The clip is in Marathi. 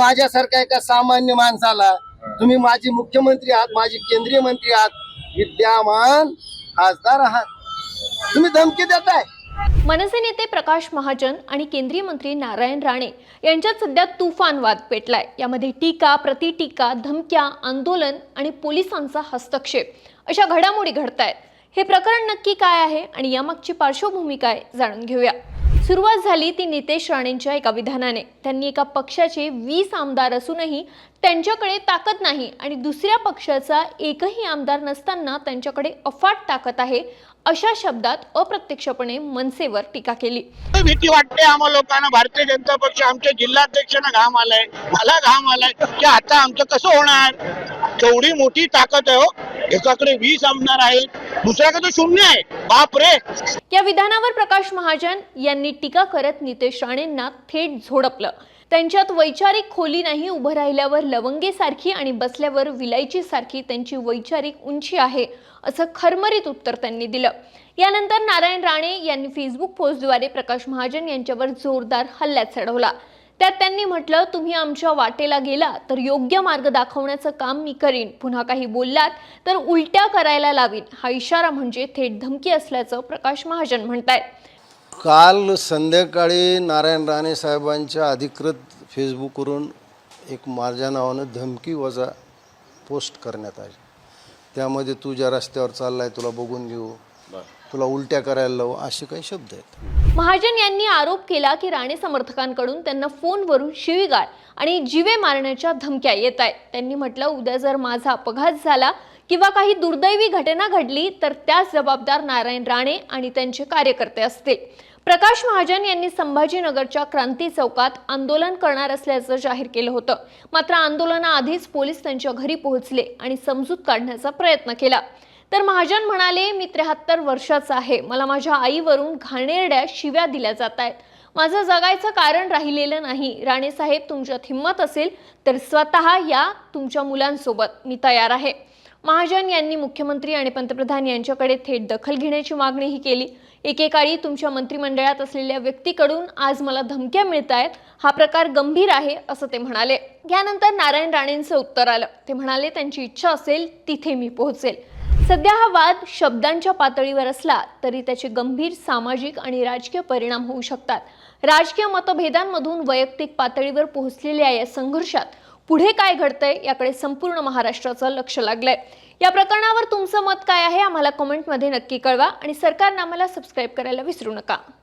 माझ्यासारख्या एका सामान्य माणसाला तुम्ही माझे मुख्यमंत्री आहात माझे केंद्रीय मंत्री आहात विद्यमान खासदार आहात. तुम्ही धमकी देताय. मनसे नेते प्रकाश महाजन आणि केंद्रीय मंत्री नारायण राणे यांच्यात सध्या तुफान वाद पेटलाय. यामध्ये टीका प्रतिटीका धमक्या आंदोलन आणि पोलिसांचा हस्तक्षेप अशा घडामोडी घडतायत. हे प्रकरण नक्की काय आहे आणि यामागची पार्श्वभूमी काय जाणून घेऊया. सुरुवात झाली ती नितेश राणेंच्या एका विधानाने. त्यांनी एका पक्षाचे वीस आमदार असूनही त्यांच्याकडे ताकद नाही आणि दुसऱ्या पक्षाचा एकही आमदार नसताना त्यांच्याकडे अफाट ताकद आहे अशा शब्दात अप्रत्यक्षपणे मनसेवर टीका केली. भीती वाटते आम्हा लोकांना. भारतीय जनता पक्ष आमच्या जिल्हाध्यक्षांना घाम आलाय मला घाम आलाय की आता आमचं कसं होणार? केवढी मोठी ताकद आहे हो. एकाकडे वीस आमदार आहेत दुसऱ्याकडे शून्य आहे. बाप रे. या विधानावर प्रकाश महाजन यांनी टीका करत नितेश राणेंना थेट झोडपलं. त्यांच्यात वैचारिक खोली नाही उभं राहिल्यावर लवंगेसारखी आणि बसल्यावर विलायची सारखी त्यांची वैचारिक उंची आहे असं खरमरीत उत्तर त्यांनी दिलं. यानंतर नारायण राणे यांनी फेसबुक पोस्टद्वारे प्रकाश महाजन यांच्यावर जोरदार हल्ल्यात चढवला. त्यात त्यांनी म्हटलं तुम्ही आमच्या वाटेला गेला तर योग्य मार्ग दाखवण्याचं काम मी करीन. पुन्हा काही बोललात तर उलट्या करायला लावीन. हा इशारा म्हणजे थेट धमकी असल्याचं प्रकाश महाजन म्हणतायत. काल संध्याकाळी नारायण राणे साहेबांच्या अधिकृत फेसबुकवरून एक माझ्या नावानं धमकी वजा पोस्ट करण्यात आली. त्यामध्ये तू ज्या रस्त्यावर चाललाय तुला बघून घेऊ. तुला उलट्या करायला लावू. असे काही शब्द आहेत. महाजन यांनी आरोप केला की राणे समर्थकांकडून त्यांना फोनवरून शिवीगाळ आणि जीवे मारण्याच्या धमक्या येत आहेत. त्यांनी म्हटलं उद्या जर माझा अपघात झाला किंवा काही दुर्दैवी घटना घडली तर त्यास जबाबदार नारायण राणे आणि त्यांचे कार्यकर्ते असतील. प्रकाश महाजन यांनी संभाजीनगरच्या क्रांती चौकात आंदोलन करणार असल्याचं जाहीर केलं होतं. मात्र आंदोलनाआधीच पोलीस त्यांच्या घरी पोहोचले आणि समजूत काढण्याचा प्रयत्न केला. तर महाजन म्हणाले मी त्र्याहत्तर वर्षाचा आहे. मला माझ्या आईवरून घाणेरड्या शिव्या दिल्या जात आहेत. माझं जगायचं कारण राहिलेलं नाही. राणेसाहेब तुमच्यात हिंमत असेल तर स्वतः या तुमच्या मुलांसोबत. मी तयार आहे. महाजन यांनी मुख्यमंत्री आणि पंतप्रधान यांच्याकडे थेट दखल घेण्याची मागणीही केली. एकेकाळी तुमच्या मंत्रिमंडळात असलेल्या व्यक्तीकडून आज मला धमक्या मिळत आहेत. हा प्रकार गंभीर आहे असं ते म्हणाले. यानंतर नारायण राणेंचं उत्तर आलं. ते म्हणाले त्यांची इच्छा असेल तिथे मी पोहोचेल. सध्या हा वाद शब्दांच्या पातळीवर असला तरी त्याचे गंभीर सामाजिक आणि राजकीय परिणाम होऊ शकतात. राजकीय मतभेदांमधून वैयक्तिक पातळीवर पोहोचलेल्या या संघर्षात पुढे काय घडतंय याकडे संपूर्ण महाराष्ट्राचं लक्ष लागलंय. या प्रकरणावर तुमचं मत काय आहे आम्हाला कमेंटमध्ये नक्की कळवा आणि सरकारनं आम्हाला सबस्क्राईब करायला विसरू नका.